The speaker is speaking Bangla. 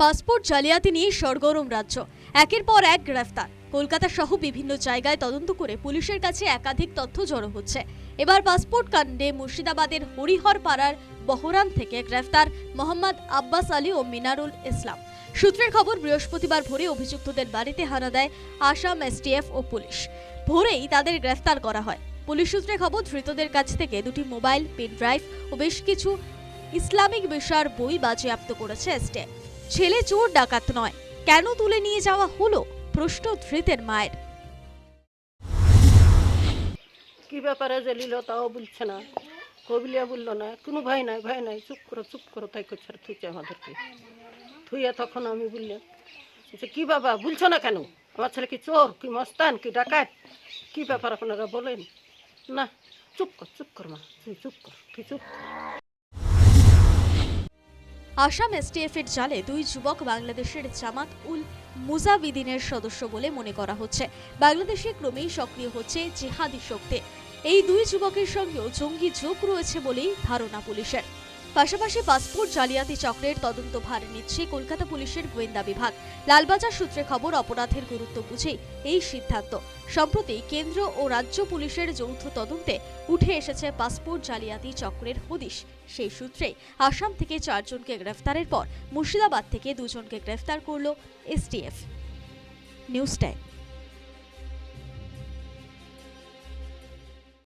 পাসপোর্ট জালিয়াতি নিয়ে সরগরম রাজ্য। একের পর এক গ্রেফতার। কলকাতা সহ বিভিন্ন জায়গায় তদন্ত করে পুলিশের কাছে একাধিক তথ্য জড়ো হচ্ছে। এবার পাসপোর্ট কাণ্ডে মুর্শিদাবাদের হরিহর পাড়ার বহরান থেকে গ্রেফতার মোহাম্মদ আব্বাস আলী ও মিনারুল ইসলাম। সূত্রের খবর, বৃহস্পতিবার ভোরে অভিযুক্তদের বাড়িতে হানা দেয় আসাম এসটিএফ ও পুলিশ। ভোরেই তাদের গ্রেফতার করা হয়। পুলিশ সূত্রে খবর, ধৃতদের কাছ থেকে দুটি মোবাইল, পেন ড্রাইভ ও বেশ কিছু ইসলামিক বিষয়ের বই বাজেয়াপ্ত করেছে এসটিএফ। ছেলে চোর ডাকাত নয়। কেন তুলে নিয়ে যাওয়া হলো? প্রশ্ন ধৃতের মায়ের। কি ব্যাপারে যে নিল তাও বলছে না। কবিলিয়া বলল না, কোনো ভাই নাই ভাই নাই। চুপ করো চুপ করো, তাই করছে থুইছে আমাদেরকে। থুইয়া তখন আমি বললাম যে কি বাবা, বলছো না কেন? আমার ছেলে কি চোর, কি মস্তান, কি ডাকাত? কি ব্যাপার আপনারা বলেন? না, চুপ কর চুপ কর মা, তুই চুপ কর, তুই চুপ কর। আসাম এসটিএফ এর জালে দুই যুবক বাংলাদেশের জামাত উল মুজাবিদিনের সদস্য বলে মনে করা হচ্ছে। বাংলাদেশে ক্রমেই সক্রিয় হচ্ছে জেহাদি শক্তি। এই দুই যুবকের সঙ্গেও জঙ্গি যোগ রয়েছে বলেই ধারণা পুলিশের। পাশাপাশি পাসপোর্ট জালিয়াতি চক্রের তদন্ত ভার নিচ্ছে কলকাতা পুলিশের গোয়েন্দা বিভাগ। লালবাজার সূত্রে খবর, অপরাধের গুরুত্ব বুঝে এই সিদ্ধান্ত। সম্প্রতি কেন্দ্র ও রাজ্য পুলিশের যৌথ তদন্তে উঠে এসেছে পাসপোর্ট জালিয়াতি চক্রের হদিশ। সেই সূত্রে আসাম থেকে চারজনকে গ্রেফতারের পর মুর্শিদাবাদ থেকে দুজনকে গ্রেফতার করল এসটিএফ। News time